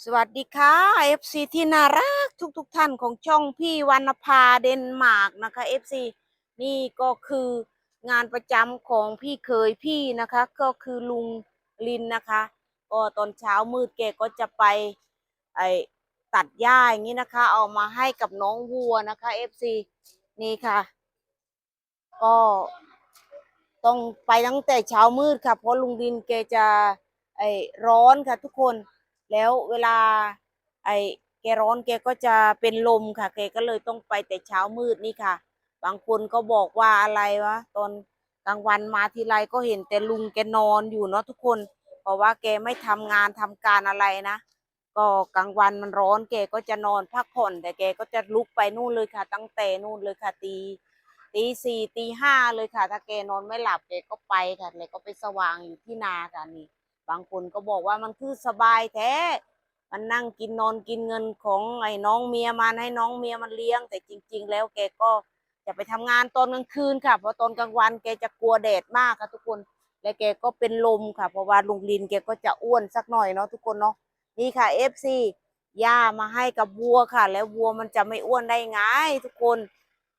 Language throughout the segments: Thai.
สวัสดีค่ะ FC ที่น่ารักทุกๆทท่านของช่องพี่วรรณภาเดนมาร์กนะคะ FC นี่ก็คืองานประจำของพี่เคยพี่นะคะ ก็คือลุงลินนะคะ ก็ตอนเช้ามืดแกก็จะไปไอตัดหญ้าอย่างนี้นะคะ เอามาให้กับน้องวัวนะคะ FC นี่ค่ะ ก็ต้องไปตั้งแต่เช้ามืดค่ะ เพราะลุงลินแกจะไอร้อนค่ะทุกคน แล้วเวลาไอ้แกร้อนแกก็จะเป็นลมค่ะ แกก็เลยต้องไปแต่เช้ามืดนี่ค่ะ บางคนก็บอกว่าอะไรวะตอนกลางวันมาทีไรก็เห็นแต่ลุงแกนอนอยู่เนาะทุกคน เพราะว่าแกไม่ทำงานทำการอะไรนะ ก็กลางวันมันร้อนแกก็จะนอนพักผ่อน แต่แกก็จะลุกไปนู่นเลยค่ะ ตั้งแต่นู่นเลยค่ะตีตีสี่ตีห้าเลยค่ะ ถ้าแกนอนไม่หลับแกก็ไปค่ะแกก็ไปสว่างอยู่ที่นาค่ะนี่ บางคนก็บอกว่ามันคือสบายแท้ มันนั่งกินนอนกินเงินของไอ้น้องเมียมันให้น้องเมียมันเลี้ยง แต่จริง ๆ แล้วแกก็จะไปทำงานตอนกลางคืนค่ะ เพราะตอนกลางวันแกจะกลัวแดดมากค่ะทุกคน และแกก็เป็นลมค่ะ เพราะว่าลุงลินแกก็จะอ้วนสักหน่อยเนาะทุกคนเนาะ นี่ค่ะ FC หญ้ามาให้กับวัวค่ะ แล้ววัวมันจะไม่อ้วนได้ไงทุกคน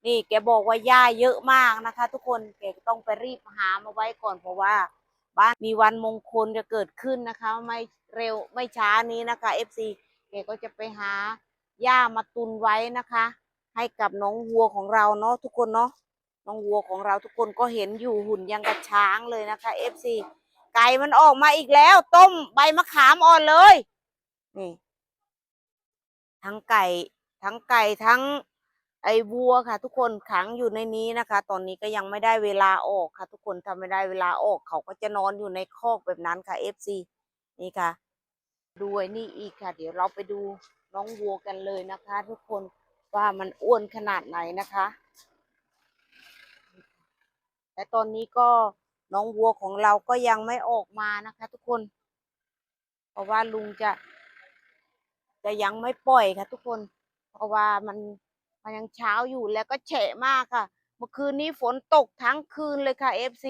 นี่แกบอกว่าหญ้าเยอะมากนะคะ ทุกคน แกต้องไปรีบหามาไว้ก่อนเพราะว่า บ้านมีวันมงคลจะเกิดขึ้นนะคะ ไม่เร็วไม่ช้านี้นะคะ FC แกก็จะไปหาหญ้ามาตุนไว้นะคะ ให้กับน้องวัวของเราเนาะทุกคนเนาะน้องวัวของเราทุกคนก็เห็นอยู่หุ่นยังกระช้างเลยนะคะ FC ไก่มันออกมาอีกแล้ว ต้มใบมะขามอ่อนเลยนี่ทั้งไก่ทั้งไก่ทั้ง ไอ้วัวค่ะ ทุกคนขังอยู่ในนี้นะคะ ตอนนี้ก็ยังไม่ได้เวลาออกค่ะ ทุกคนถ้าไม่ได้เวลาออก เขาก็จะนอนอยู่ในคอกแบบนั้นค่ะ FC นี่ค่ะดูไอ้นี่อีกค่ะ เดี๋ยวเราไปดูน้องวัวกันเลยนะคะ ทุกคนว่ามันอ้วนขนาดไหนนะคะแต่ตอนนี้ก็น้องวัวของเราก็ยังไม่ออกมานะคะ ทุกคน เพราะว่าลุงจะ จะยังไม่ปล่อยค่ะ ทุกคน เพราะว่ามัน มันยังเช้าอยู่แล้วก็แฉะมากค่ะ เมื่อคืนนี้ฝนตกทั้งคืนเลยค่ะ FC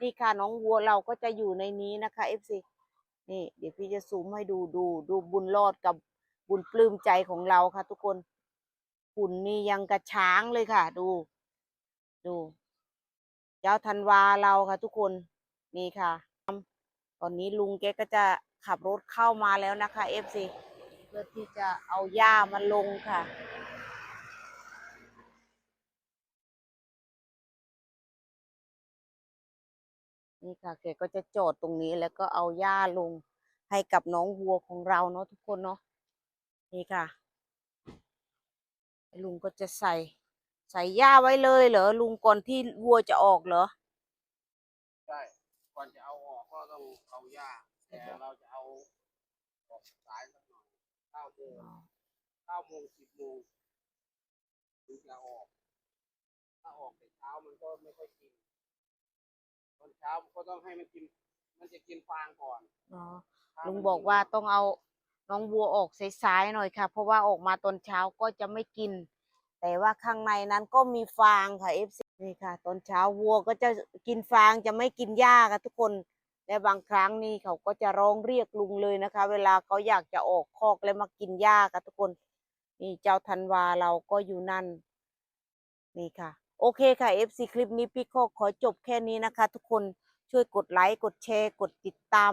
นี่ค่ะน้องวัวเราก็จะอยู่ในนี้นะคะ FC นี่ เดี๋ยวพี่จะซูมให้ดูดูดูบุญรอดกับบุญปลื้มใจของเราค่ะ ทุกคนหุ่นนี่ยังกระช้างเลยค่ะ ดู ดูเจ้าธันวาเราค่ะ ทุกคนนี่ค่ะ ตอนนี้ลุงแกก็จะขับรถเข้ามาแล้วนะคะ FC เพื่อที่จะเอาหญ้ามาลงค่ะ นี่ค่ะแกก็จะจอดตรงนี้แล้วก็เอาหญ้าลงให้กับน้องวัวของเราเนาะทุกคนเนาะนี่ค่ะลุงก็จะใส่ ใส่หญ้าไว้เลยเหรอลุงก่อนที่วัวจะออกเหรอใช่ก่อนจะเอาออกก็ต้องเอาหญ้าแต่เราจะเอาออกสายสักหน่อยเก้าโมงเก้าโมงสิบโมงถึงจะออก ถ้าออกแต่เช้ามันก็ไม่ค่อยกิน ตอนเช้าก็ต้องให้มันกิน มันจะกินฟางก่อนอ๋อถ้าลุงมันบอกว่าต้องเอาน้องวัวออกสายๆหน่อยค่ะ เพราะว่าออกมาตอนเช้าก็จะไม่กิน แต่ว่าข้างในนั้นก็มีฟางค่ะ FC นี่ค่ะ ตอนเช้าวัวก็จะกินฟางจะไม่กินหญ้าค่ะทุกคนและบางครั้งนี่เขาก็จะร้องเรียกลุงเลยนะคะ เวลาเขาอยากจะออกคอกแล้วมากินหญ้าค่ะทุกคน นี่เจ้าธันวาเราก็อยู่นั่น นี่ค่ะ โอเคค่ะ FC คลิปนี้พี่โคกขอจบแค่นี้นะคะ ทุกคนช่วยกดไลค์กดแชร์ กดติดตาม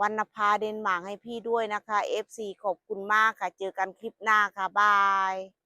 วรรณภาเดนมาร์กให้พี่ด้วยนะคะ FC ขอบคุณมากค่ะ เจอกันคลิปหน้าค่ะ บาย